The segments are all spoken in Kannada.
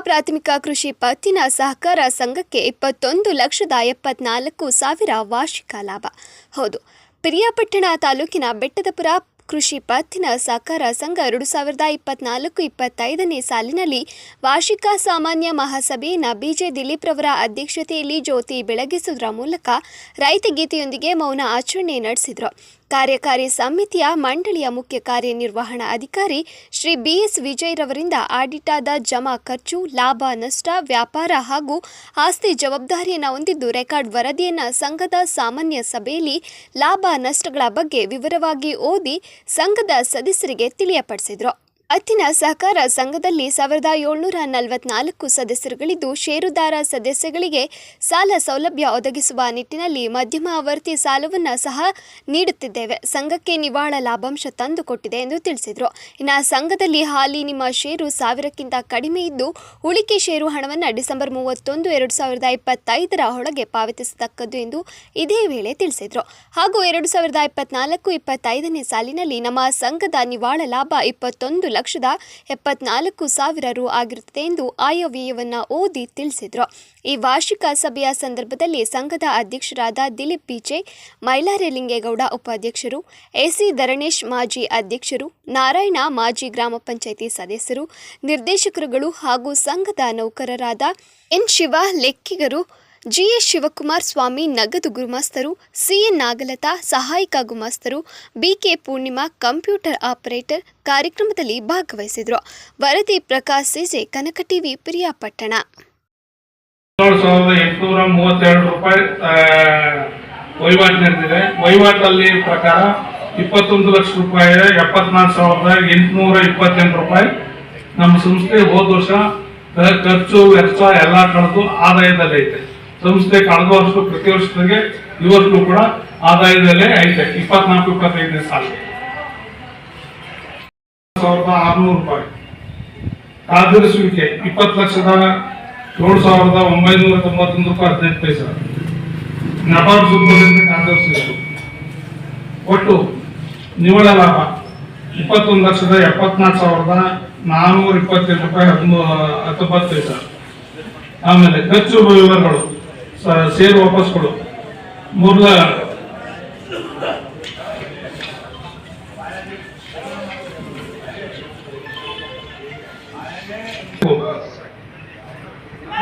ಪ್ರಾಥಮಿಕ ಕೃಷಿ ಪತ್ತಿನ ಸಹಕಾರ ಸಂಘಕ್ಕೆ ಇಪ್ಪತ್ತೊಂದು ಲಕ್ಷದ ಎಪ್ಪತ್ನಾಲ್ಕು ಸಾವಿರ ವಾರ್ಷಿಕ ಲಾಭ. ಹೌದು, ಪಿರಿಯಾಪಟ್ಟಣ ತಾಲೂಕಿನ ಬೆಟ್ಟದಪುರ ಕೃಷಿ ಪತ್ತಿನ ಸಹಕಾರ ಸಂಘ ಎರಡು ಸಾವಿರದ ಇಪ್ಪತ್ನಾಲ್ಕು ಇಪ್ಪತ್ತೈದನೇ ಸಾಲಿನಲ್ಲಿ ವಾರ್ಷಿಕ ಸಾಮಾನ್ಯ ಮಹಾಸಭೆಯನ್ನು ಬಿಜೆ ದಿಲೀಪ್ ರವರ ಅಧ್ಯಕ್ಷತೆಯಲ್ಲಿ ಜ್ಯೋತಿ ಬೆಳಗಿಸುವುದರ ಮೂಲಕ ರೈತ ಗೀತೆಯೊಂದಿಗೆ ಮೌನ ಆಚರಣೆ ನಡೆಸಿದರು. ಕಾರ್ಯಕಾರಿ ಸಮಿತಿಯ ಮಂಡಳಿಯ ಮುಖ್ಯ ಕಾರ್ಯನಿರ್ವಹಣಾ ಅಧಿಕಾರಿ ಶ್ರೀ ಬಿಎಸ್ ಆಡಿಟ್ ಆದ ಜಮಾ ಖರ್ಚು, ಲಾಭ, ನಷ್ಟ, ವ್ಯಾಪಾರ ಹಾಗೂ ಆಸ್ತಿ ಜವಾಬ್ದಾರಿಯನ್ನು ಹೊಂದಿದ್ದು ರೆಕಾರ್ಡ್ ವರದಿಯನ್ನು ಸಂಘದ ಸಾಮಾನ್ಯ ಸಭೆಯಲ್ಲಿ ಲಾಭ, ನಷ್ಟಗಳ ಬಗ್ಗೆ ವಿವರವಾಗಿ ಓದಿ ಸಂಘದ ಸದಸ್ಯರಿಗೆ ತಿಳಿಯಪಡಿಸಿದರು. ಅತ್ತಿನ ಸಹಕಾರ ಸಂಘದಲ್ಲಿ ಸಾವಿರದ ಏಳ್ನೂರ ನಲವತ್ನಾಲ್ಕು ಸದಸ್ಯರುಗಳಿದ್ದು, ಷೇರುದಾರ ಸದಸ್ಯಗಳಿಗೆ ಸಾಲ ಸೌಲಭ್ಯ ಒದಗಿಸುವ ನಿಟ್ಟಿನಲ್ಲಿ ಮಧ್ಯಮ ಆವರ್ತಿ ಸಾಲವನ್ನು ಸಹ ನೀಡುತ್ತಿದ್ದೇವೆ. ಸಂಘಕ್ಕೆ ನಿವಾಳ ಲಾಭಾಂಶ ತಂದುಕೊಟ್ಟಿದೆ ಎಂದು ತಿಳಿಸಿದರು. ಇನ್ನು ಸಂಘದಲ್ಲಿ ಹಾಲಿ ನಿಮ್ಮ ಷೇರು ಸಾವಿರಕ್ಕಿಂತ ಕಡಿಮೆ ಇದ್ದು, ಉಳಿಕೆ ಷೇರು ಹಣವನ್ನು ಡಿಸೆಂಬರ್ ಮೂವತ್ತೊಂದು, ಎರಡು ಸಾವಿರದ ಇಪ್ಪತ್ತೈದರ ಒಳಗೆ ಪಾವತಿಸತಕ್ಕದ್ದು ಎಂದು ಇದೇ ವೇಳೆ ತಿಳಿಸಿದರು. ಹಾಗೂ ಎರಡು ಸಾವಿರದ ಇಪ್ಪತ್ನಾಲ್ಕು, ಇಪ್ಪತ್ತೈದನೇ ಸಾಲಿನಲ್ಲಿ ನಮ್ಮ ಸಂಘದ ನಿವಾಳ ಲಾಭ ಇಪ್ಪತ್ತೊಂದು ಲಕ್ಷದ ಎಪ್ಪತ್ನಾಲ್ಕು ಸಾವಿರ ರು ಆಗಿರುತ್ತದೆ ಎಂದು ಆಯವ್ಯಯವನ್ನು ಓದಿ ತಿಳಿಸಿದರು. ಈ ವಾರ್ಷಿಕ ಸಭೆಯ ಸಂದರ್ಭದಲ್ಲಿ ಸಂಘದ ಅಧ್ಯಕ್ಷರಾದ ದಿಲೀಪ್ ಪಿಚೆ ಮೈಲಾರೆ ಲಿಂಗೇಗೌಡ ಉಪಾಧ್ಯಕ್ಷರು, ಎಸಿ ಧರಣೇಶ್ ಮಾಜಿ ಅಧ್ಯಕ್ಷರು, ನಾರಾಯಣ ಮಾಜಿ ಗ್ರಾಮ ಪಂಚಾಯಿತಿ ಸದಸ್ಯರು, ನಿರ್ದೇಶಕರುಗಳು ಹಾಗೂ ಸಂಘದ ನೌಕರರಾದ ಎನ್ ಶಿವ ಲೆಕ್ಕಿಗರು ಜಿಎಸ್ ಶಿವಕುಮಾರ್ ಸ್ವಾಮಿ ನಗದು ಗುಮಾಸ್ತರು, ಸಿಎನ್ ನಾಗಲತಾ ಸಹಾಯಕ ಗುಮಾಸ್ತರು, ಬಿಕೆ ಪೂರ್ಣಿಮಾ ಕಂಪ್ಯೂಟರ್ ಆಪರೇಟರ್ ಕಾರ್ಯಕ್ರಮದಲ್ಲಿ ಭಾಗವಹಿಸಿದರು. ವರದಿ ಪ್ರಕಾಶ್ ಸಿಜೆ, ಕನಕ ಟಿವಿ, ಪ್ರಿಯಾಪಟ್ಟಣ. ಪ್ರಕಾರ ಇಪ್ಪತ್ತೊಂದು ಲಕ್ಷ ರೂಪಾಯಿ, ಎಪ್ಪತ್ನಾಲ್ಕು ಸಾವಿರದ ಎಂಟುನೂರ ಇಪ್ಪತ್ತೆಂಟು ರೂಪಾಯಿ. ನಮ್ಮ ಸಂಸ್ಥೆ ಹೋದ ವರ್ಷ ಖರ್ಚು, ವೆಚ್ಚ ಎಲ್ಲ ಕಳೆದು ಆದಾಯದಲ್ಲಿ ಐತೆ ಸಂಸ್ಥೆ ಕಳೆದ ವರ್ಷ, ಪ್ರತಿ ವರ್ಷದಾಗೆ ಇವತ್ತು ಕೂಡ ಆದಾಯದಲ್ಲೇ ಐತೆ, ಇಪ್ಪತ್ನಾಲ್ಕು, ಇಪ್ಪತ್ತೈದನೇ ಸಾಲ. ಸಾವಿರದ ಆರುನೂರು ರೂಪಾಯಿ. ಕಾದಿರಿಸುವಿಕೆ ಇಪ್ಪತ್ತು ಲಕ್ಷದ ಏಳು ಸಾವಿರದ ಒಂಬೈನೂರ ತೊಂಬತ್ತೊಂದು ರೂಪಾಯಿ ಹದಿನೈದು ಪೈಸೆ. ನಬಾರ್ಡ್ ಸುತ್ತದಿಂದ ಕಾದಿರಿಸಿದರು ಒಟ್ಟು ನಿವ್ವಳ ಲಾಭ, ಇಪ್ಪತ್ತೊಂದು ಲಕ್ಷದ ಎಪ್ಪತ್ನಾಲ್ಕು ಸಾವಿರದ ನಾನ್ನೂರ ಇಪ್ಪತ್ತೈದು ರೂಪಾಯಿ ಹದಿಮೂ, ಹತ್ತೊಂಬತ್ತು ಪೈಸೆ. ಆಮೇಲೆ ಖರ್ಚು ವಿವರಗಳು. ಸ- ವಾಪಸ್ ಕೊಡು. ಮೂಲ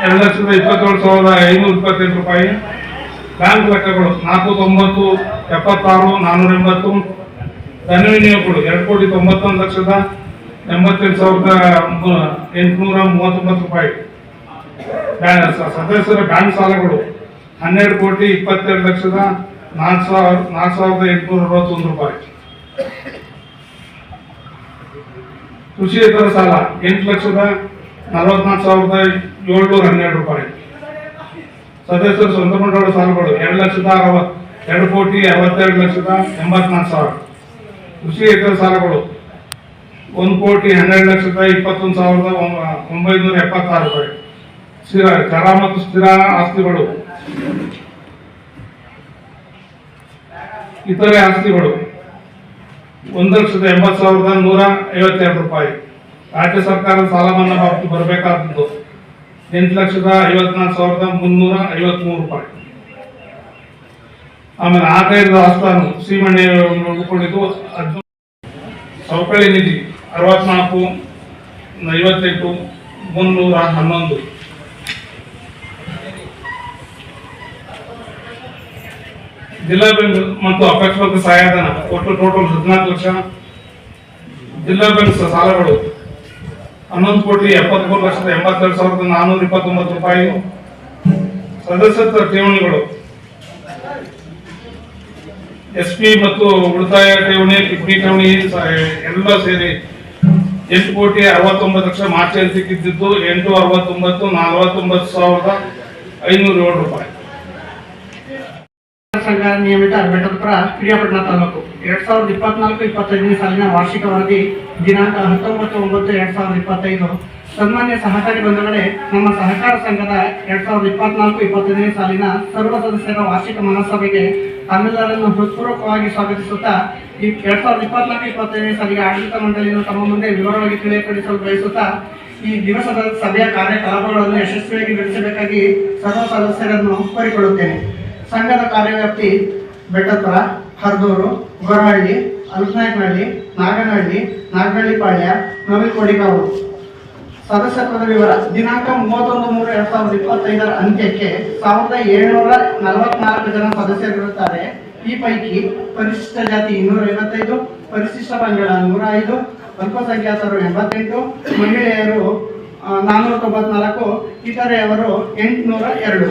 ಎರಡು ಲಕ್ಷದ ಇಪ್ಪತ್ತೇಳು ಸಾವಿರದ ಐನೂರ ಇಪ್ಪತ್ತೆಂಟು ರೂಪಾಯಿ. ಬ್ಯಾಂಕ್ ಲೆಕ್ಕಗಳು ನಾಲ್ಕು ತೊಂಬತ್ತು, ಎಪ್ಪತ್ತಾರು ನಾನ್ನೂರ ಎಂಬತ್ತು. ಧನ ವಿನಿಯೋಗಗಳು ಎರಡು ಕೋಟಿ ತೊಂಬತ್ತೊಂದು ಲಕ್ಷದ ಎಂಬತ್ತೆಂಟು ಸಾವಿರದ ಎಂಟುನೂರ ಮೂವತ್ತೊಂಬತ್ತು ರೂಪಾಯಿ. ಸದಸ್ಯರ ಬ್ಯಾಂಕ್ ಸಾಲಗಳು. ಹನ್ನೆರಡು ಕೋಟಿ ಇಪ್ಪತ್ತೆರಡು ಲಕ್ಷದ ನಾಲ್ಕು ಸಾವಿರ ನಾಲ್ಕು ಸಾವಿರದ ಎಂಟುನೂರ ಅರವತ್ತೊಂದು ರೂಪಾಯಿ. ಕೃಷಿಯೇತರ ಸಾಲ, ಎಂಟು ಲಕ್ಷದ ನಲವತ್ನಾಲ್ಕು ಸಾವಿರದ ಏಳ್ನೂರ ಹನ್ನೆರಡು ರೂಪಾಯಿ. ಸದಸ್ಯರ ಸ್ವಂತ ಮಂಡಳ ಸಾಲಗಳು, ಎರಡು ಲಕ್ಷದ ಅರವತ್ ಎರಡು ಕೋಟಿ ಅರವತ್ತೆರಡು ಲಕ್ಷದ ಎಂಬತ್ನಾಲ್ಕು ಸಾವಿರ. ಕೃಷಿಯೇತರ ಸಾಲಗಳು, ಒಂದು ಕೋಟಿ ಹನ್ನೆರಡು ಲಕ್ಷದ ಇಪ್ಪತ್ತೊಂದು ಸಾವಿರದ ಒಂಬ- ಒಂಬೈನೂರ ಎಪ್ಪತ್ತಾರು ರೂಪಾಯಿ. ಸ್ಥಿರ ಚರ ಮತ್ತು ಸ್ಥಿರ ಆಸ್ತಿಗಳು. ಇತರೆ ಆಸ್ತಿಗಳು. ಒಂದು ಲಕ್ಷದ ಎಂಬತ್ತು ಸಾವಿರದ ನೂರ ಐವತ್ತೆರಡು ರೂಪಾಯಿ. ರಾಜ್ಯ ಸರ್ಕಾರದ ಸಾಲ ಮನ್ನಾ ಬಾಕಿ ಬರಬೇಕಾದದ್ದು ಎಂಟು ಲಕ್ಷದ ಐವತ್ನಾಲ್ಕು ಸಾವಿರದ ಮುನ್ನೂರ ಐವತ್ಮೂರು ರೂಪಾಯಿ. ಆಮೇಲೆ ಆದಾಯದ ಆಸ್ಥಾನ ಸೀಮಣ್ಣೆ ಉಳ್ಕೊಂಡಿದ್ದು ಹದಿನೈದು ಸವಕಳಿ ನಿಧಿ ಅರವತ್ನಾಲ್ಕು, ಐವತ್ತೆಂಟು, ಮುನ್ನೂರ ಹನ್ನೊಂದು. ಜಿಲ್ಲಾ ಬ್ಯಾಂಕ್ ಮತ್ತು ಅಪಕ್ಷಪಾತ ಸಹಾಯಧನ ಒಟ್ಟು ಟೋಟಲ್ ಹದಿನಾಲ್ಕು ಲಕ್ಷ ಜಿಲ್ಲಾ ಬ್ಯಾಂಕ್ ಸಾಲಗಳು. ಹನ್ನೊಂದು ಕೋಟಿ ಎಪ್ಪತ್ಮೂರು ಲಕ್ಷದ ಎಂಬತ್ತೆರಡು ಸಾವಿರದ ನಾನ್ನೂರ ಇಪ್ಪತ್ತೊಂಬತ್ತು ರೂಪಾಯಿ. ಸದಸ್ಯತ್ವ ಠೇವಣಿಗಳು. ಎಸ್ ಪಿ ಮತ್ತು ಉಳಿತಾಯ ಠೇವಣಿ ಕಿಡ್ನಿ ಠೇವಣಿ ಎಲ್ಲ ಸೇರಿ ಎಂಟು ಕೋಟಿ ಅರವತ್ತೊಂಬತ್ತು ಲಕ್ಷ ಮಾರ್ಚ್ ಸಿಕ್ಕಿದ್ದು ಎಂಟು ಅರವತ್ತೊಂಬತ್ತು, ನಲವತ್ತೊಂಬತ್ತು ಸಾವಿರದ ಐನೂರ ಏಳು ರೂಪಾಯಿ. ಸಂಘ ನಿಯಮಿತ ಬೆಟ್ಟದಪುರ ಪಿರಿಯಾಪಟ್ಟಣ ತಾಲೂಕು. ಎರಡ್ ಸಾವಿರದ ಇಪ್ಪತ್ನಾಲ್ಕು, ಇಪ್ಪತ್ತೈದನೇ ಸಾಲಿನ ವಾರ್ಷಿಕ ವರದಿ ದಿನಾಂಕ ಹತ್ತೊಂಬತ್ತು, ಒಂಬತ್ತು, ಎರಡ್ ಸಾವಿರದ ಇಪ್ಪತ್ತೈದು. ಸನ್ಮಾನ್ಯ ಸಹಕಾರಿ ಬಂಧುಗಳೇ, ನಮ್ಮ ಸಹಕಾರ ಸಂಘದ ಎರಡ್ ಸಾವಿರದ ಇಪ್ಪತ್ನಾಲ್ಕು, ಇಪ್ಪತ್ತೈದನೇ ಸಾಲಿನ ಸರ್ವ ಸದಸ್ಯರ ವಾರ್ಷಿಕ ಮಹಾಸಭೆಗೆ ತಮ್ಮೆಲ್ಲರನ್ನು ಹೃತ್ಪೂರ್ವಕವಾಗಿ ಸ್ವಾಗತಿಸುತ್ತಾ, ಈ ಎರಡ್ ಸಾವಿರದ ಇಪ್ಪತ್ನಾಲ್ಕು, ಇಪ್ಪತ್ತೈದನೇ ಸಾಲಿಗೆ ಆಡಳಿತ ಮಂಡಳಿಯನ್ನು ತಮ್ಮ ಮುಂದೆ ವಿವರವಾಗಿ ತಿಳಿಯಪಡಿಸಲು ಬಯಸುತ್ತಾ, ಈ ದಿವಸದ ಸಭೆಯ ಕಾರ್ಯಕಲಾಪಗಳನ್ನು ಯಶಸ್ವಿಯಾಗಿ ನಡೆಸಬೇಕಾಗಿ ಸರ್ವ ಸದಸ್ಯರನ್ನು ಕೋರಿಕೊಳ್ಳುತ್ತೇನೆ. ಸಂಘದ ಕಾರ್ಯವ್ಯಾಪ್ತಿ ಬೆಟ್ಟತ್ರ, ಹರ್ದೂರು ಗೊರಹಳ್ಳಿ ಅಲ್ಪನಾಯಕನಹಳ್ಳಿ ನಾಗನಹಳ್ಳಿ, ನಾಗನಹಳ್ಳಿಪಾಳ್ಯ ನವಿಲ್ಕೋಡಿಗಾವು ಸದಸ್ಯತ್ವದ ವಿವರ, ದಿನಾಂಕ ಮೂವತ್ತೊಂದು ಮೂರು ಎರಡ್ ಸಾವಿರದ ಇಪ್ಪತ್ತೈದರ ಅಂತ್ಯಕ್ಕೆ ಸಾವಿರದ ಏಳ್ನೂರ ನಲವತ್ನಾಲ್ಕು ಜನ ಸದಸ್ಯರಿರುತ್ತಾರೆ. ಈ ಪೈಕಿ ಪರಿಶಿಷ್ಟ ಜಾತಿ ಇನ್ನೂರ ಐವತ್ತೈದು, ಪರಿಶಿಷ್ಟ ಪಂಗಡ ನೂರ ಐದು, ಅಲ್ಪಸಂಖ್ಯಾತರು ಎಂಬತ್ತೆಂಟು, ಮಹಿಳೆಯರು ನಾನ್ನೂರ ತೊಂಬತ್ನಾಲ್ಕು, ಇತರೆಯವರು ಎಂಟುನೂರ ಎರಡು.